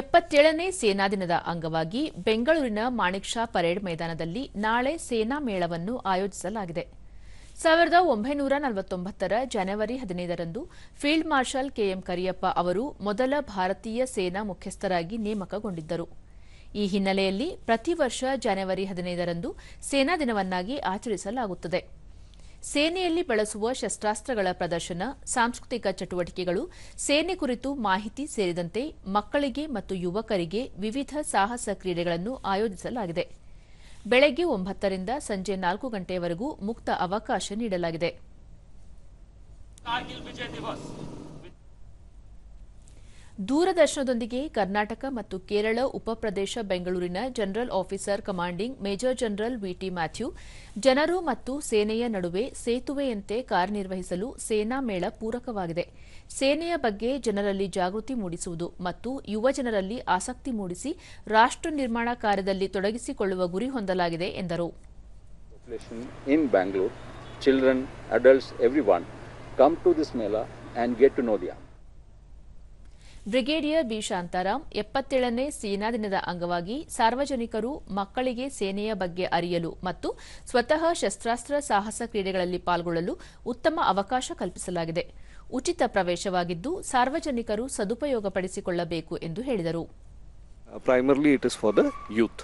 ಎಪ್ಪತ್ತೇಳನೇ ಸೇನಾ ದಿನದ ಅಂಗವಾಗಿ ಬೆಂಗಳೂರಿನ ಮಾಣಿಕ್ ಶಾ ಪರೇಡ್ ಮೈದಾನದಲ್ಲಿ ನಾಳೆ ಸೇನಾ ಮೇಳವನ್ನು ಆಯೋಜಿಸಲಾಗಿದೆ. ಸಾವಿರದ ಒಂಬೈನೂರ ನಲವತ್ತೊಂಬತ್ತರ ಜನವರಿ ಹದಿನೈದರಂದು ಫೀಲ್ಡ್ ಮಾರ್ಷಲ್ ಕೆಎಂ ಕರಿಯಪ್ಪ ಅವರು ಮೊದಲ ಭಾರತೀಯ ಸೇನಾ ಮುಖ್ಯಸ್ಥರಾಗಿ ನೇಮಕಗೊಂಡಿದ್ದರು. ಈ ಹಿನ್ನೆಲೆಯಲ್ಲಿ ಪ್ರತಿ ವರ್ಷ ಜನವರಿ ಹದಿನೈದರಂದು ಸೇನಾ ದಿನವನ್ನಾಗಿ ಆಚರಿಸಲಾಗುತ್ತದೆ. ಸೇನೆಯಲ್ಲಿ ಬಳಸುವ ಶಸ್ತ್ರಾಸ್ತ್ರಗಳ ಪ್ರದರ್ಶನ, ಸಾಂಸ್ಕೃತಿಕ ಚಟುವಟಿಕೆಗಳು, ಸೇನೆ ಕುರಿತು ಮಾಹಿತಿ ಸೇರಿದಂತೆ ಮಕ್ಕಳಿಗೆ ಮತ್ತು ಯುವಕರಿಗೆ ವಿವಿಧ ಸಾಹಸ ಕ್ರೀಡೆಗಳನ್ನು ಆಯೋಜಿಸಲಾಗಿದೆ. ಬೆಳಗ್ಗೆ ಒಂಬತ್ತರಿಂದ ಸಂಜೆ ನಾಲ್ಕು ಗಂಟೆಯವರೆಗೂ ಮುಕ್ತ ಅವಕಾಶ ನೀಡಲಾಗಿದೆ. ದೂರದರ್ಶನದೊಂದಿಗೆ ಕರ್ನಾಟಕ ಮತ್ತು ಕೇರಳ ಉಪಪ್ರದೇಶ ಬೆಂಗಳೂರಿನ general officer commanding major general VT Mathew. ಜನರು ಮತ್ತು ಸೇನೆಯ ನಡುವೆ ಸೇತುವೆಯಂತೆ ಕಾರ್ಯನಿರ್ವಹಿಸಲು ಸೇನಾ ಮೇಳ ಪೂರಕವಾಗಿದೆ. ಸೇನೆಯ ಬಗ್ಗೆ ಜನರಲ್ಲಿ ಜಾಗೃತಿ ಮೂಡಿಸುವುದು ಮತ್ತು ಯುವ ಜನರಲ್ಲಿ ಆಸಕ್ತಿ ಮೂಡಿಸಿ ರಾಷ್ಟ್ರ ನಿರ್ಮಾಣ ಕಾರ್ಯದಲ್ಲಿ ತೊಡಗಿಸಿಕೊಳ್ಳುವ ಗುರಿ ಹೊಂದಲಾಗಿದೆ ಎಂದರು. ಬ್ರಿಗೇಡಿಯರ್ ಬಿ ಶಾಂತಾರಾಮ್ ಎಪ್ಪತ್ತೇಳನೇ ಸೇನಾ ದಿನದ ಅಂಗವಾಗಿ ಸಾರ್ವಜನಿಕರು ಮಕ್ಕಳಿಗೆ ಸೇನೆಯ ಬಗ್ಗೆ ಅರಿಯಲು ಮತ್ತು ಸ್ವತಃ ಶಸ್ತ್ರಾಸ್ತ್ರ ಸಾಹಸ ಕ್ರೀಡೆಗಳಲ್ಲಿ ಪಾಲ್ಗೊಳ್ಳಲು ಉತ್ತಮ ಅವಕಾಶ ಕಲ್ಪಿಸಲಾಗಿದೆ ಉಚಿತ ಪ್ರವೇಶವಾಗಿದ್ದು ಸಾರ್ವಜನಿಕರು ಸದುಪಯೋಗಪಡಿಸಿಕೊಳ್ಳಬೇಕು ಎಂದು ಹೇಳಿದರು is for the youth.